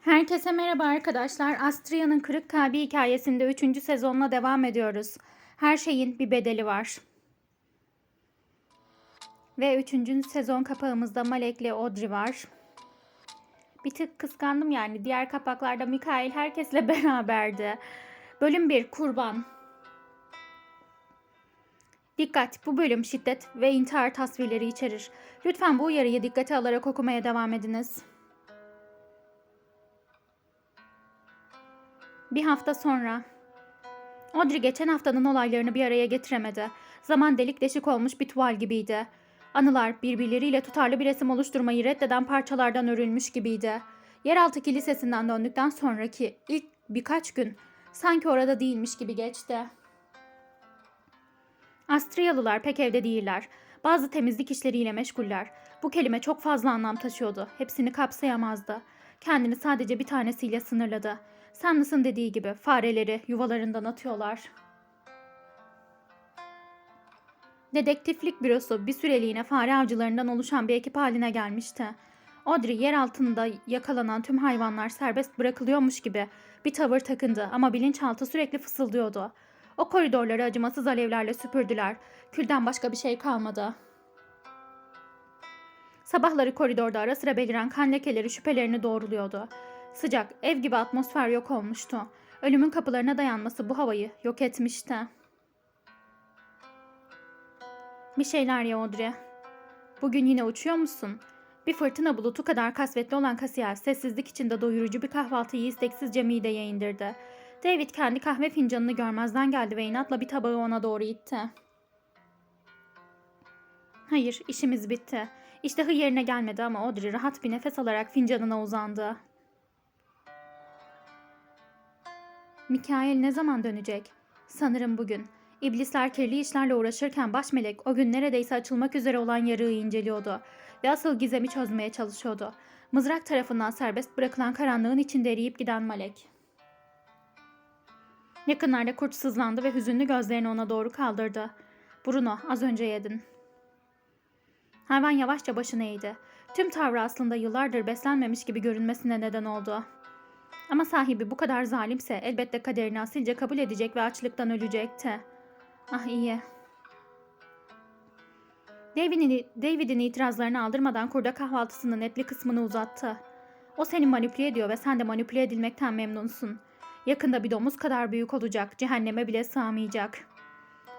Herkese merhaba arkadaşlar. Astria'nın Kırık Kalbi hikayesinde 3. sezonla devam ediyoruz. Her şeyin bir bedeli var. Ve 3. sezon kapağımızda Malek ile Audrey var. Bir tık kıskandım yani. Diğer kapaklarda Mikael herkesle beraberdi. Bölüm 1 Kurban. Dikkat! Bu bölüm şiddet ve intihar tasvirleri içerir. Lütfen bu uyarıyı dikkate alarak okumaya devam ediniz. Bir hafta sonra. Audrey geçen haftanın olaylarını bir araya getiremedi. Zaman delik deşik olmuş bir tuval gibiydi. Anılar birbirleriyle tutarlı bir resim oluşturmayı reddeden parçalardan örülmüş gibiydi. Yeraltı kilisesinden döndükten sonraki ilk birkaç gün sanki orada değilmiş gibi geçti. Astriyalılar pek evde değiller. Bazı temizlik işleriyle meşguller. Bu kelime çok fazla anlam taşıyordu. Hepsini kapsayamazdı. Kendini sadece bir tanesiyle sınırladı. Samnus'un dediği gibi fareleri yuvalarından atıyorlar. Dedektiflik bürosu bir süreliğine fare avcılarından oluşan bir ekip haline gelmişti. Audrey yer altında yakalanan tüm hayvanlar serbest bırakılıyormuş gibi bir tavır takındı ama bilinçaltı sürekli fısıldıyordu. O koridorları acımasız alevlerle süpürdüler. Külden başka bir şey kalmadı. Sabahları koridorda ara sıra beliren kan lekeleri şüphelerini doğruluyordu. Sıcak, ev gibi atmosfer yok olmuştu. Ölümün kapılarına dayanması bu havayı yok etmişti. Bir şeyler ya Audrey. Bugün yine uçuyor musun? Bir fırtına bulutu kadar kasvetli olan kasiyer sessizlik içinde doyurucu bir kahvaltıyı isteksizce mideye indirdi. David kendi kahve fincanını görmezden geldi ve inatla bir tabağı ona doğru itti. Hayır, işimiz bitti. İştahı yerine gelmedi ama Audrey rahat bir nefes alarak fincanına uzandı. Mikael ne zaman dönecek? Sanırım bugün. İblisler kirli işlerle uğraşırken baş melek o gün neredeyse açılmak üzere olan yarığı inceliyordu ve asıl gizemi çözmeye çalışıyordu. Mızrak tarafından serbest bırakılan karanlığın içinde eriyip giden Malek. Yakınlarda kurt sızlandı ve hüzünlü gözlerini ona doğru kaldırdı. Bruno, az önce yedin. Hayvan yavaşça başını eğdi. Tüm tavrı aslında yıllardır beslenmemiş gibi görünmesine neden oldu. Ama sahibi bu kadar zalimse elbette kaderini asilce kabul edecek ve açlıktan ölecekti. Ah iyi. David'in, David'in itirazlarını aldırmadan kurda kahvaltısının etli kısmını uzattı. O seni manipüle ediyor ve sen de manipüle edilmekten memnunsun. Yakında bir domuz kadar büyük olacak, cehenneme bile sığmayacak.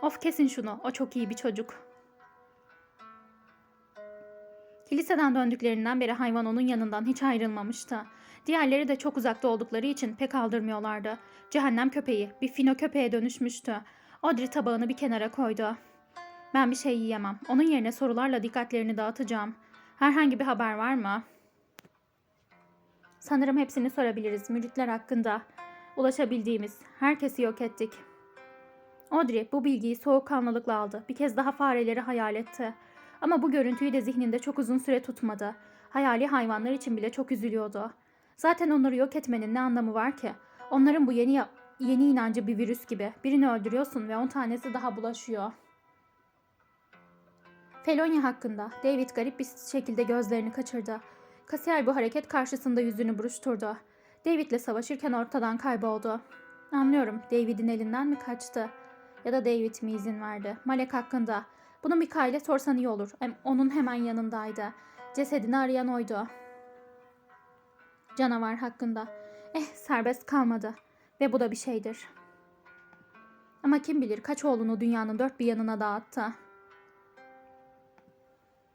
Of kesin şunu, o çok iyi bir çocuk. Kiliseden döndüklerinden beri hayvan onun yanından hiç ayrılmamıştı. Diğerleri de çok uzakta oldukları için pek aldırmıyorlardı. Cehennem köpeği bir fino köpeğe dönüşmüştü. Audrey tabağını bir kenara koydu. Ben bir şey yiyemem. Onun yerine sorularla dikkatlerini dağıtacağım. Herhangi bir haber var mı? Sanırım hepsini sorabiliriz müritler hakkında. Ulaşabildiğimiz. Herkesi yok ettik. Audrey bu bilgiyi soğukkanlılıkla aldı. Bir kez daha fareleri hayal etti. Ama bu görüntüyü de zihninde çok uzun süre tutmadı. Hayali hayvanlar için bile çok üzülüyordu. Zaten onları yok etmenin ne anlamı var ki? Onların bu yeni yeni inancı bir virüs gibi. Birini öldürüyorsun ve on tanesi daha bulaşıyor. Felonya hakkında David garip bir şekilde gözlerini kaçırdı. Kasiyer bu hareket karşısında yüzünü buruşturdu. David'le savaşırken ortadan kayboldu. Anlıyorum David'in elinden mi kaçtı? Ya da David mi izin verdi? Malek hakkında. Bunu Mikail'e sorsan iyi olur. Hem onun hemen yanındaydı. Cesedini arayan oydu. Canavar hakkında. Eh serbest kalmadı. Ve bu da bir şeydir. Ama kim bilir kaç oğlunu dünyanın dört bir yanına dağıttı.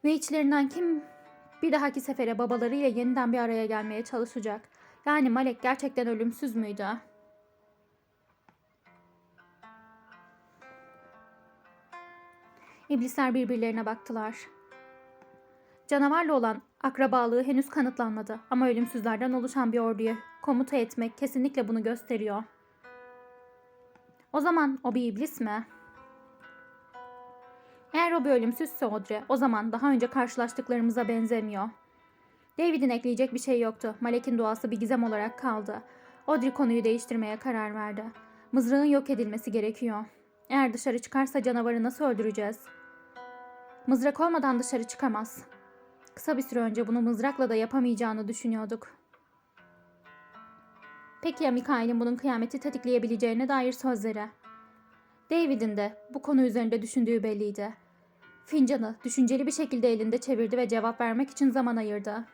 Ve içlerinden kim bir dahaki sefere babalarıyla yeniden bir araya gelmeye çalışacak. Yani Malek gerçekten ölümsüz müydü? İblisler birbirlerine baktılar. Canavarla olan akrabalığı henüz kanıtlanmadı ama ölümsüzlerden oluşan bir orduya komuta etmek kesinlikle bunu gösteriyor. O zaman o bir iblis mi? Eğer o bir ölümsüzse Audrey, o zaman daha önce karşılaştıklarımıza benzemiyor. David'in ekleyecek bir şey yoktu. Malek'in duası bir gizem olarak kaldı. Audrey konuyu değiştirmeye karar verdi. Mızrağın yok edilmesi gerekiyor. Eğer dışarı çıkarsa canavarı nasıl öldüreceğiz? Mızrak olmadan dışarı çıkamaz. Kısa bir süre önce bunu mızrakla da yapamayacağını düşünüyorduk. Peki ya Mikail'in bunun kıyameti tetikleyebileceğine dair sözleri? David'in de bu konu üzerinde düşündüğü belliydi. Fincanı düşünceli bir şekilde elinde çevirdi ve cevap vermek için zaman ayırdı.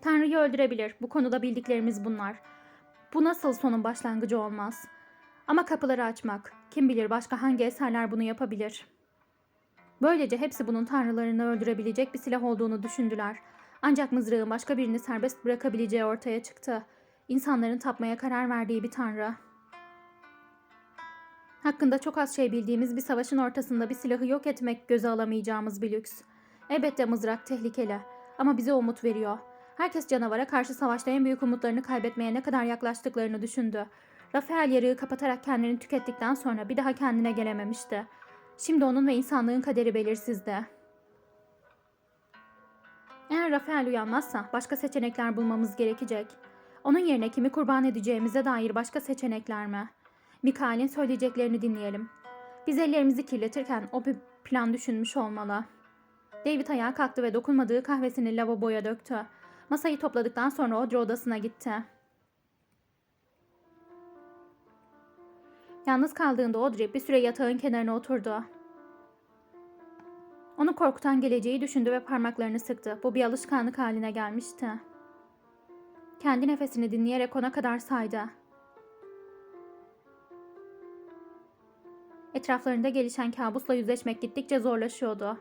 Tanrı'yı öldürebilir. Bu konuda bildiklerimiz bunlar. Bu nasıl sonun başlangıcı olmaz? Ama kapıları açmak, kim bilir başka hangi eserler bunu yapabilir? Böylece hepsi bunun tanrılarını öldürebilecek bir silah olduğunu düşündüler. Ancak mızrağın başka birini serbest bırakabileceği ortaya çıktı. İnsanların tapmaya karar verdiği bir tanrı. Hakkında çok az şey bildiğimiz bir savaşın ortasında bir silahı yok etmek göze alamayacağımız bir lüks. Elbette mızrak tehlikeli ama bize umut veriyor. Herkes canavara karşı savaşta en büyük umutlarını kaybetmeye ne kadar yaklaştıklarını düşündü. Rafael yarığı kapatarak kendini tükettikten sonra bir daha kendine gelememişti. Şimdi onun ve insanlığın kaderi belirsizdi. Eğer Rafael uyanmazsa başka seçenekler bulmamız gerekecek. Onun yerine kimi kurban edeceğimize dair başka seçenekler mi? Mikail'in söyleyeceklerini dinleyelim. Biz ellerimizi kirletirken o bir plan düşünmüş olmalı. David ayağa kalktı ve dokunmadığı kahvesini lavaboya döktü. Masayı topladıktan sonra Audrey odasına gitti. Yalnız kaldığında Audrey bir süre yatağın kenarına oturdu. Onu korkutan geleceği düşündü ve parmaklarını sıktı. Bu bir alışkanlık haline gelmişti. Kendi nefesini dinleyerek ona kadar saydı. Etraflarında gelişen kabusla yüzleşmek gittikçe zorlaşıyordu.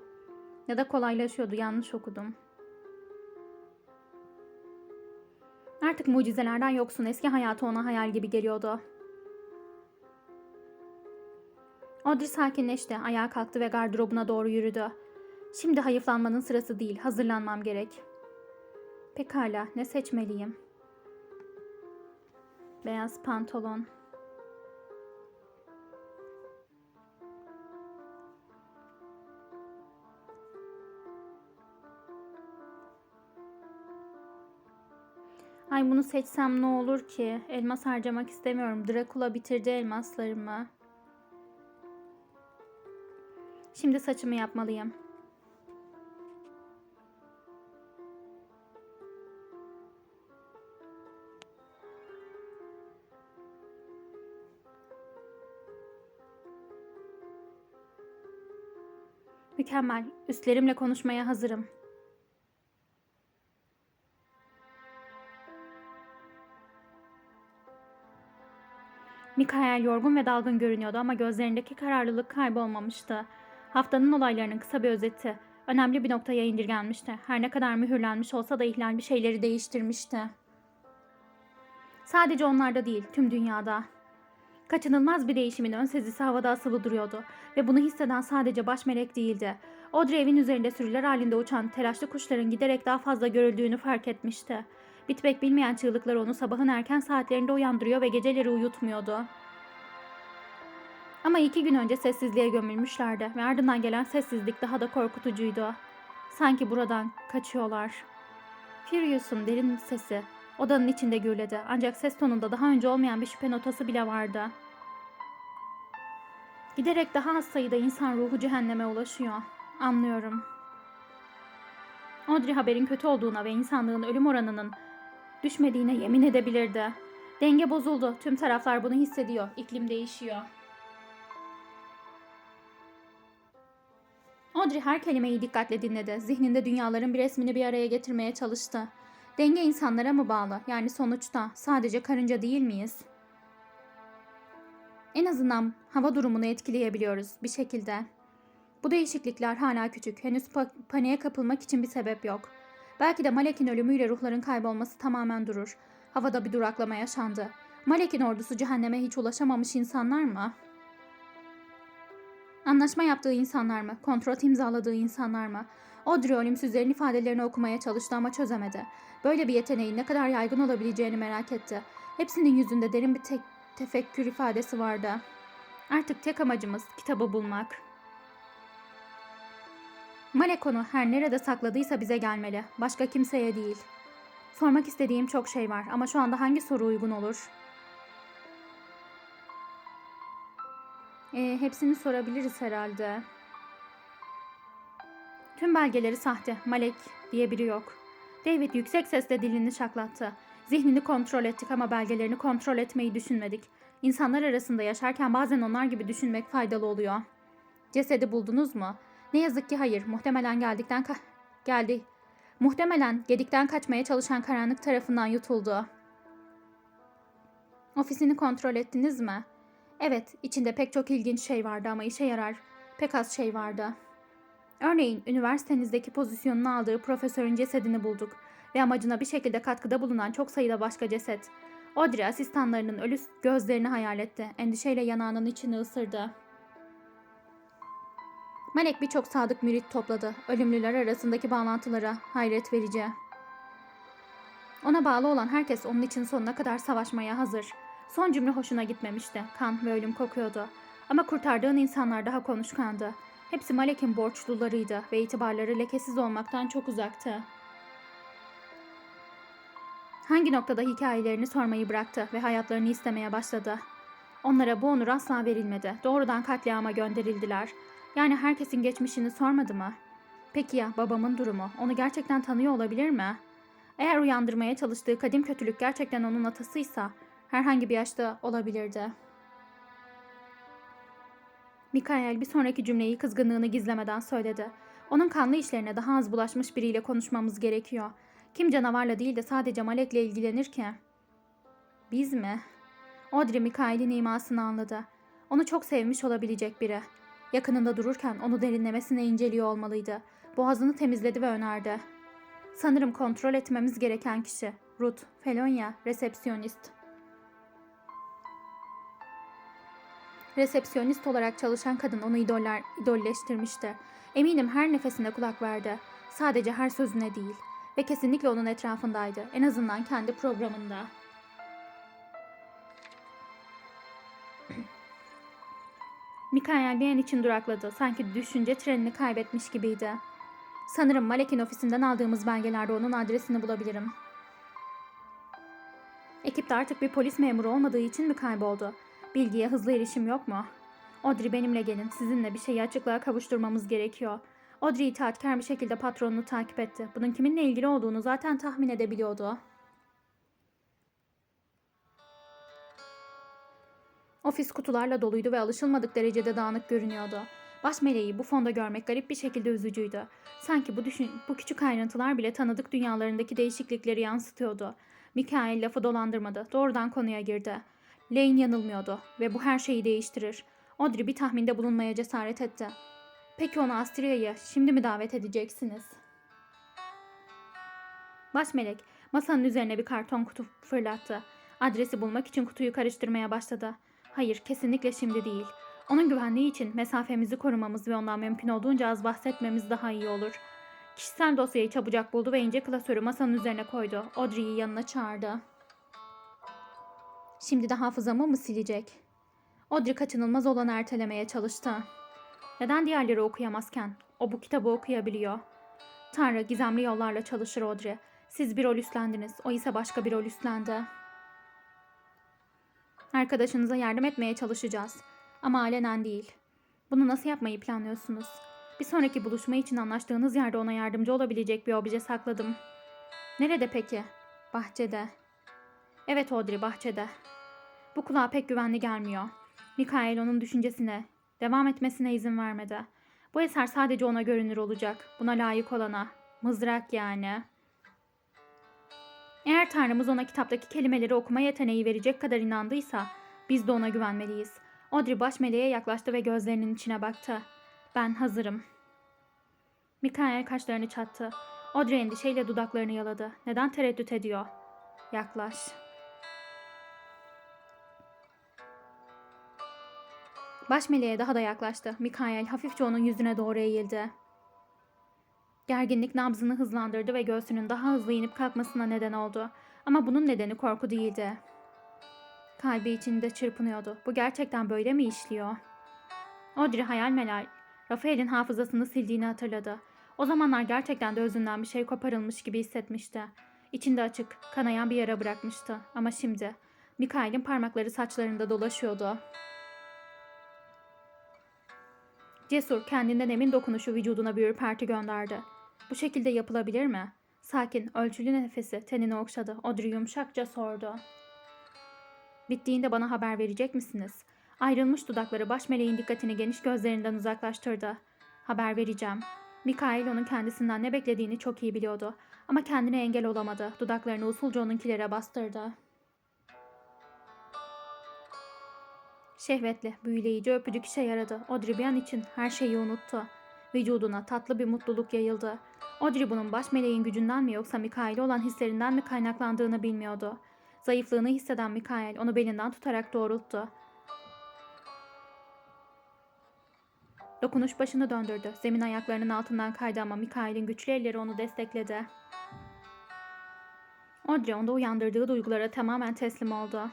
Ya da kolaylaşıyordu, yanlış okudum. Artık mucizelerden yoksun eski hayatı ona hayal gibi geliyordu. Audrey sakinleşti, ayağa kalktı ve gardırobuna doğru yürüdü. Şimdi hayıflanmanın sırası değil, hazırlanmam gerek. Pekala, ne seçmeliyim? Beyaz pantolon. Ay bunu seçsem ne olur ki? Elmas harcamak istemiyorum. Drakula bitirdi elmaslarımı. Şimdi saçımı yapmalıyım. Mükemmel. Üstlerimle konuşmaya hazırım. Mikael yorgun ve dalgın görünüyordu ama gözlerindeki kararlılık kaybolmamıştı. Haftanın olaylarının kısa bir özeti. Önemli bir noktaya indirgenmişti. Her ne kadar mühürlenmiş olsa da ihlal bir şeyleri değiştirmişti. Sadece onlarda değil, tüm dünyada. Kaçınılmaz bir değişimin ön sezisi havada asılı duruyordu ve bunu hisseden sadece baş melek değildi. Audrey evin üzerinde sürüler halinde uçan telaşlı kuşların giderek daha fazla görüldüğünü fark etmişti. Bitmek bilmeyen çığlıklar onu sabahın erken saatlerinde uyandırıyor ve geceleri uyutmuyordu. Ama iki gün önce sessizliğe gömülmüşlerdi ve ardından gelen sessizlik daha da korkutucuydu. Sanki buradan kaçıyorlar. Furious'un derin sesi odanın içinde gürledi ancak ses tonunda daha önce olmayan bir şüphe notası bile vardı. Giderek daha az sayıda insan ruhu cehenneme ulaşıyor. Anlıyorum. Audrey haberin kötü olduğuna ve insanlığın ölüm oranının düşmediğine yemin edebilirdi. Denge bozuldu. Tüm taraflar bunu hissediyor. İklim değişiyor. Audrey her kelimeyi dikkatle dinledi. Zihninde dünyaların bir resmini bir araya getirmeye çalıştı. Denge insanlara mı bağlı? Yani sonuçta sadece karınca değil miyiz? En azından hava durumunu etkileyebiliyoruz bir şekilde. Bu değişiklikler hala küçük. Henüz pa- paniğe kapılmak için bir sebep yok. Belki de Malek'in ölümüyle ruhların kaybolması tamamen durur. Havada bir duraklama yaşandı. Malek'in ordusu cehenneme hiç ulaşamamış insanlar mı? Anlaşma yaptığı insanlar mı? Kontrat imzaladığı insanlar mı? Audrey ölümsüzlerin ifadelerini okumaya çalıştı ama çözemedi. Böyle bir yeteneğin ne kadar yaygın olabileceğini merak etti. Hepsinin yüzünde derin bir tek tefekkür ifadesi vardı. Artık tek amacımız kitabı bulmak. Malek onu her nerede sakladıysa bize gelmeli. Başka kimseye değil. Sormak istediğim çok şey var ama şu anda hangi soru uygun olur? Ee, hepsini sorabiliriz herhalde. Tüm belgeleri sahte. Malek diye biri yok. David yüksek sesle dilini şaklattı. Zihnini kontrol ettik ama belgelerini kontrol etmeyi düşünmedik. İnsanlar arasında yaşarken bazen onlar gibi düşünmek faydalı oluyor. Cesedi buldunuz mu? Ne yazık ki hayır. Muhtemelen geldikten ka- geldi. Muhtemelen gedikten kaçmaya çalışan karanlık tarafından yutuldu. Ofisini kontrol ettiniz mi? Evet, içinde pek çok ilginç şey vardı ama işe yarar. Pek az şey vardı. Örneğin üniversitenizdeki pozisyonunu aldığı profesörün cesedini bulduk ve amacına bir şekilde katkıda bulunan çok sayıda başka ceset. Audrey asistanlarının ölü gözlerini hayal etti. Endişeyle yanağının içini ısırdı. Malek birçok sadık mürit topladı. Ölümlüler arasındaki bağlantılara hayret verici. Ona bağlı olan herkes onun için sonuna kadar savaşmaya hazır. Son cümle hoşuna gitmemişti. Kan ve ölüm kokuyordu. Ama kurtardığın insanlar daha konuşkandı. Hepsi Malek'in borçlularıydı ve itibarları lekesiz olmaktan çok uzaktı. Hangi noktada hikayelerini sormayı bıraktı ve hayatlarını istemeye başladı. Onlara bu onur asla verilmedi. Doğrudan katliama gönderildiler. Yani herkesin geçmişini sormadı mı? Peki ya babamın durumu? Onu gerçekten tanıyor olabilir mi? Eğer uyandırmaya çalıştığı kadim kötülük gerçekten onun atasıysa herhangi bir yaşta olabilirdi. Mikael bir sonraki cümleyi kızgınlığını gizlemeden söyledi. Onun kanlı işlerine daha az bulaşmış biriyle konuşmamız gerekiyor. Kim canavarla değil de sadece Malek'le ilgilenir ki? Biz mi? Audrey Mikael'in imasını anladı. Onu çok sevmiş olabilecek biri. Yakınında dururken onu derinlemesine inceliyor olmalıydı. Boğazını temizledi ve önerdi. Sanırım kontrol etmemiz gereken kişi. Ruth, Felonia, resepsiyonist. Resepsiyonist olarak çalışan kadın onu idoller, idolleştirmişti. Eminim her nefesine kulak verdi. Sadece her sözüne değil. Ve kesinlikle onun etrafındaydı. En azından kendi programında. Mikael bir an için durakladı. Sanki düşünce trenini kaybetmiş gibiydi. Sanırım Malek'in ofisinden aldığımız belgelerde onun adresini bulabilirim. Ekipte artık bir polis memuru olmadığı için mi kayboldu? Bilgiye hızlı erişim yok mu? Audrey benimle gelin. Sizinle bir şeyi açıklığa kavuşturmamız gerekiyor. Audrey itaatkar bir şekilde patronunu takip etti. Bunun kiminle ilgili olduğunu zaten tahmin edebiliyordu. Ofis kutularla doluydu ve alışılmadık derecede dağınık görünüyordu. Baş meleği bu fonda görmek garip bir şekilde üzücüydü. Sanki bu düşün, bu küçük ayrıntılar bile tanıdık dünyalarındaki değişiklikleri yansıtıyordu. Mikael lafı dolandırmadı. Doğrudan konuya girdi. Lane yanılmıyordu ve bu her şeyi değiştirir. Audrey bir tahminde bulunmaya cesaret etti. Peki onu Astria'ya şimdi mi davet edeceksiniz? Baş melek masanın üzerine bir karton kutu fırlattı. Adresi bulmak için kutuyu karıştırmaya başladı. Hayır, kesinlikle şimdi değil. Onun güvenliği için mesafemizi korumamız ve ondan mümkün olduğunca az bahsetmemiz daha iyi olur. Kişisel dosyayı çabucak buldu ve ince klasörü masanın üzerine koydu. Audrey'i yanına çağırdı. Şimdi de hafızamı mı silecek? Audrey kaçınılmaz olanı ertelemeye çalıştı. Neden diğerleri okuyamazken? O bu kitabı okuyabiliyor. Tanrı gizemli yollarla çalışır Audrey. Siz bir rol üstlendiniz, o ise başka bir rol üstlendi. Arkadaşınıza yardım etmeye çalışacağız. Ama alenen değil. Bunu nasıl yapmayı planlıyorsunuz? Bir sonraki buluşma için anlaştığınız yerde ona yardımcı olabilecek bir obje sakladım. Nerede peki? Bahçede. Evet Audrey, bahçede. Bu kulağa pek güvenli gelmiyor. Mikael onun düşüncesine, devam etmesine izin vermedi. Bu eser sadece ona görünür olacak. Buna layık olana. Mızrak yani. Eğer Tanrımız ona kitaptaki kelimeleri okuma yeteneği verecek kadar inandıysa biz de ona güvenmeliyiz. Audrey baş meleğe yaklaştı ve gözlerinin içine baktı. Ben hazırım. Mikael kaşlarını çattı. Audrey endişeyle dudaklarını yaladı. Neden tereddüt ediyor? Yaklaş. Baş meleğe daha da yaklaştı. Mikael hafifçe onun yüzüne doğru eğildi. Gerginlik nabzını hızlandırdı ve göğsünün daha hızlı inip kalkmasına neden oldu. Ama bunun nedeni korku değildi. Kalbi içinde çırpınıyordu. Bu gerçekten böyle mi işliyor? Audrey hayal melal, Rafael'in hafızasını sildiğini hatırladı. O zamanlar gerçekten de özünden bir şey koparılmış gibi hissetmişti. İçinde açık, kanayan bir yara bırakmıştı. Ama şimdi Mikael'in parmakları saçlarında dolaşıyordu. Cesur kendinden emin dokunuşu vücuduna bir ürperti gönderdi. Bu şekilde yapılabilir mi? Sakin, ölçülü nefesi tenini okşadı. Audrey yumuşakça sordu. Bittiğinde bana haber verecek misiniz? Ayrılmış dudakları baş meleğin dikkatini geniş gözlerinden uzaklaştırdı. Haber vereceğim. Mikail onun kendisinden ne beklediğini çok iyi biliyordu. Ama kendine engel olamadı. Dudaklarını usulca onunkilere bastırdı. Şehvetli, büyüleyici öpücük işe yaradı. Audrey bir an için her şeyi unuttu. Vücuduna tatlı bir mutluluk yayıldı. Audrey bunun baş meleğin gücünden mi yoksa Mikail'e olan hislerinden mi kaynaklandığını bilmiyordu. Zayıflığını hisseden Mikail onu belinden tutarak doğrulttu. Dokunuş başını döndürdü. Zemin ayaklarının altından kaydı ama Mikail'in güçlü elleri onu destekledi. Audrey onda uyandırdığı duygulara tamamen teslim oldu.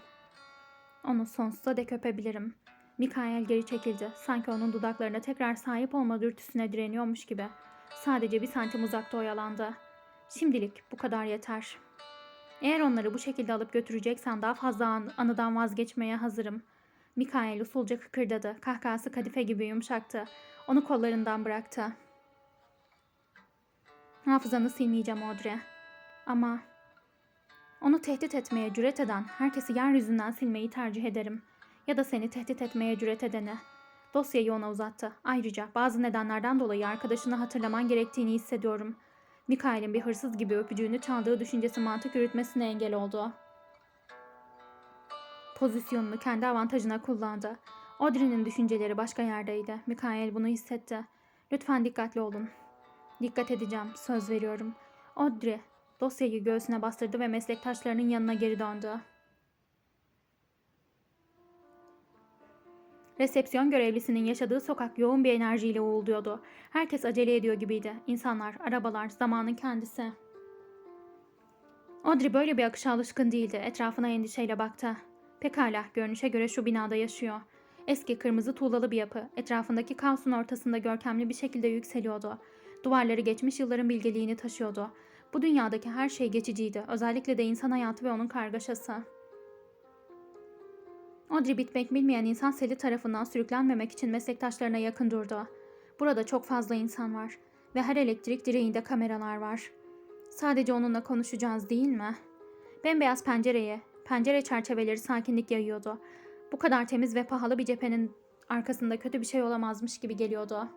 Onu sonsuza dek öpebilirim. Mikael geri çekildi. Sanki onun dudaklarına tekrar sahip olma dürtüsüne direniyormuş gibi. Sadece bir santim uzakta oyalandı. Şimdilik bu kadar yeter. Eğer onları bu şekilde alıp götüreceksen daha fazla an- anıdan vazgeçmeye hazırım. Mikael usulca kıkırdadı. Kahkahası kadife gibi yumuşaktı. Onu kollarından bıraktı. Hafızanı silmeyeceğim Audrey. Ama onu tehdit etmeye cüret eden herkesi yeryüzünden silmeyi tercih ederim. Ya da seni tehdit etmeye cüret edeni. Dosyayı ona uzattı. Ayrıca bazı nedenlerden dolayı arkadaşını hatırlaman gerektiğini hissediyorum. Mikael'in bir hırsız gibi öpücüğünü çaldığı düşüncesi mantık yürütmesine engel oldu. Pozisyonunu kendi avantajına kullandı. Audrey'nin düşünceleri başka yerdeydi. Mikael bunu hissetti. Lütfen dikkatli olun. Dikkat edeceğim, söz veriyorum. Audrey dosyayı göğsüne bastırdı ve meslektaşlarının yanına geri döndü. Resepsiyon görevlisinin yaşadığı sokak yoğun bir enerjiyle uğulduyordu. Herkes acele ediyor gibiydi. İnsanlar, arabalar, zamanın kendisi. Audrey böyle bir akışa alışkın değildi. Etrafına endişeyle baktı. Pekala, görünüşe göre şu binada yaşıyor. Eski kırmızı tuğlalı bir yapı, etrafındaki kaosun ortasında görkemli bir şekilde yükseliyordu. Duvarları geçmiş yılların bilgeliğini taşıyordu. Bu dünyadaki her şey geçiciydi, özellikle de insan hayatı ve onun kargaşası. Audrey bitmek bilmeyen insan seli tarafından sürüklenmemek için meslektaşlarına yakın durdu. Burada çok fazla insan var ve her elektrik direğinde kameralar var. Sadece onunla konuşacağız değil mi? Bembeyaz pencereye, pencere çerçeveleri sakinlik yayıyordu. Bu kadar temiz ve pahalı bir cephenin arkasında kötü bir şey olamazmış gibi geliyordu.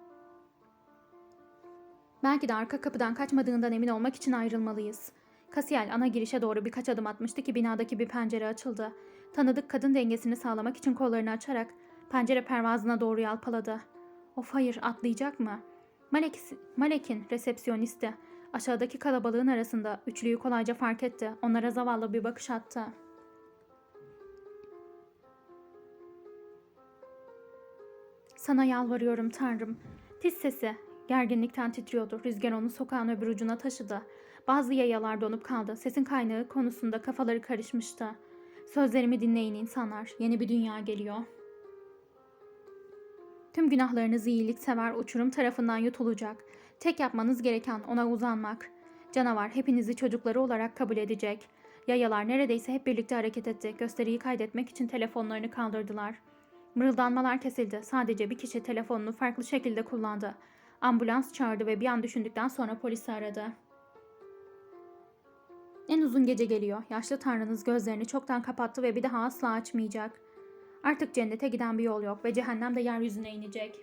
Belki de arka kapıdan kaçmadığından emin olmak için ayrılmalıyız. Kasiyer ana girişe doğru birkaç adım atmıştı ki binadaki bir pencere açıldı. Tanıdık kadın dengesini sağlamak için kollarını açarak pencere pervazına doğru yalpaladı. Of hayır atlayacak mı? Malek, Malek'in resepsiyonisti aşağıdaki kalabalığın arasında üçlüyü kolayca fark etti. Onlara zavallı bir bakış attı. Sana yalvarıyorum Tanrım. Tiz sesi gerginlikten titriyordu. Rüzgar onu sokağın öbür ucuna taşıdı. Bazı yayalar donup kaldı. Sesin kaynağı konusunda kafaları karışmıştı. Sözlerimi dinleyin insanlar. Yeni bir dünya geliyor. Tüm günahlarınız iyiliksever uçurum tarafından yutulacak. Tek yapmanız gereken ona uzanmak. Canavar hepinizi çocukları olarak kabul edecek. Yayalar neredeyse hep birlikte hareket etti. Gösteriyi kaydetmek için telefonlarını kaldırdılar. Mırıldanmalar kesildi. Sadece bir kişi telefonunu farklı şekilde kullandı. Ambulans çağırdı ve bir an düşündükten sonra polisi aradı. En uzun gece geliyor. Yaşlı tanrınız gözlerini çoktan kapattı ve bir daha asla açmayacak. Artık cennete giden bir yol yok ve cehennem de yeryüzüne inecek.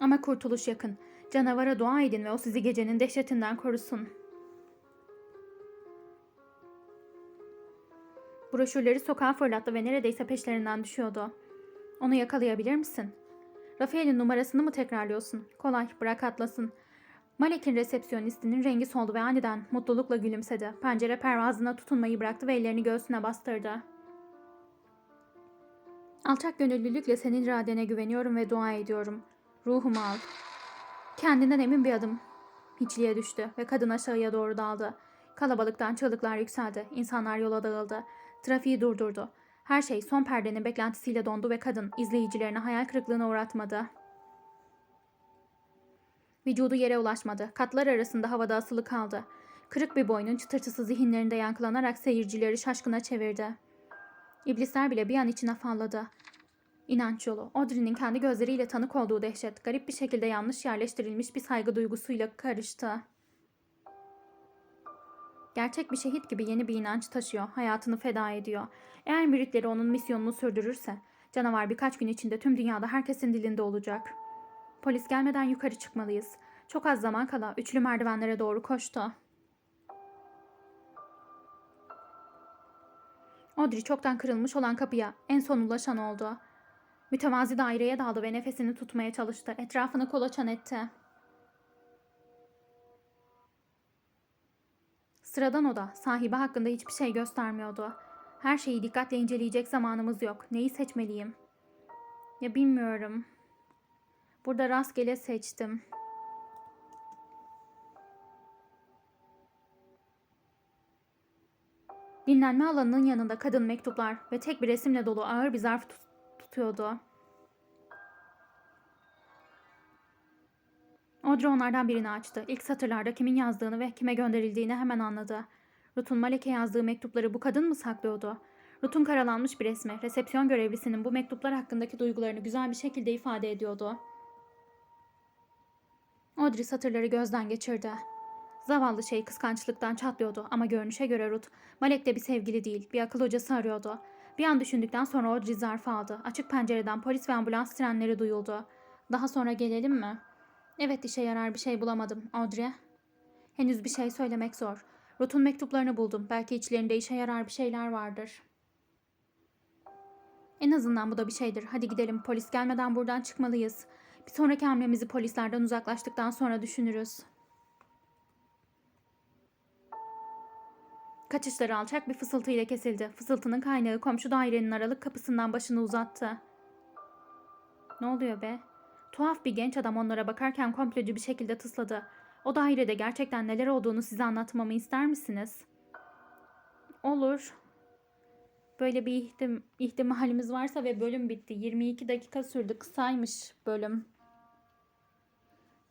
Ama kurtuluş yakın. Canavara dua edin ve o sizi gecenin dehşetinden korusun. Broşürleri sokağa fırlattı ve neredeyse peşlerinden düşüyordu. Onu yakalayabilir misin? Rafael'in numarasını mı tekrarlıyorsun? Kolay, bırak atlasın. Malek'in resepsiyonistinin rengi soldu ve aniden mutlulukla gülümsedi. Pencere pervazına tutunmayı bıraktı ve ellerini göğsüne bastırdı. Alçak gönüllülükle senin iradene güveniyorum ve dua ediyorum. Ruhumu al. Kendinden emin bir adım. Hiçliğe düştü ve kadın aşağıya doğru daldı. Kalabalıktan çığlıklar yükseldi. İnsanlar yola dağıldı. Trafiği durdurdu. Her şey son perdenin beklentisiyle dondu ve kadın izleyicilerine hayal kırıklığına uğratmadı. Vücudu yere ulaşmadı. Katlar arasında havada asılı kaldı. Kırık bir boynun çıtırtısı zihinlerinde yankılanarak seyircileri şaşkına çevirdi. İblisler bile bir an için afalladı. İnanç yolu. Audrey'nin kendi gözleriyle tanık olduğu dehşet, garip bir şekilde yanlış yerleştirilmiş bir saygı duygusuyla karıştı. Gerçek bir şehit gibi yeni bir inanç taşıyor, hayatını feda ediyor. Eğer müritleri onun misyonunu sürdürürse, canavar birkaç gün içinde tüm dünyada herkesin dilinde olacak. Polis gelmeden yukarı çıkmalıyız. Çok az zaman kala üçlü merdivenlere doğru koştu. Audrey çoktan kırılmış olan kapıya en son ulaşan oldu. Mütevazi daireye daldı ve nefesini tutmaya çalıştı. Etrafını kolaçan etti. Sıradan oda, sahibi hakkında hiçbir şey göstermiyordu. Her şeyi dikkatle inceleyecek zamanımız yok. Neyi seçmeliyim? Ya bilmiyorum. Burada rastgele seçtim. Dinlenme alanının yanında kadın mektuplar ve tek bir resimle dolu ağır bir zarf tut- tutuyordu. Audrey onlardan birini açtı. İlk satırlarda kimin yazdığını ve kime gönderildiğini hemen anladı. Ruth'un Malek'e yazdığı mektupları bu kadın mı saklıyordu? Ruth'un karalanmış bir resmi, resepsiyon görevlisinin bu mektuplar hakkındaki duygularını güzel bir şekilde ifade ediyordu. Audrey satırları gözden geçirdi. Zavallı şey kıskançlıktan çatlıyordu ama görünüşe göre Ruth, Malek de bir sevgili değil, bir akıl hocası arıyordu. Bir an düşündükten sonra Audrey zarfı aldı. Açık pencereden polis ve ambulans trenleri duyuldu. Daha sonra gelelim mi? Evet işe yarar bir şey bulamadım Audrey. Henüz bir şey söylemek zor. Ruth'un mektuplarını buldum. Belki içlerinde işe yarar bir şeyler vardır. En azından bu da bir şeydir. Hadi gidelim. Polis gelmeden buradan çıkmalıyız. Bir sonraki hamlemizi polislerden uzaklaştıktan sonra düşünürüz. Kaçışları alçak bir fısıltıyla kesildi. Fısıltının kaynağı komşu dairenin aralık kapısından başını uzattı. Ne oluyor be? Tuhaf bir genç adam onlara bakarken komplocu bir şekilde tısladı. O dairede gerçekten neler olduğunu size anlatmamı ister misiniz? Olur. Böyle bir ihtim ihtimalimiz varsa ve bölüm bitti. 22 dakika sürdü. Kısaymış bölüm.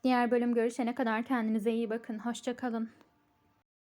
Diğer bölüm görüşene kadar kendinize iyi bakın. Hoşça kalın.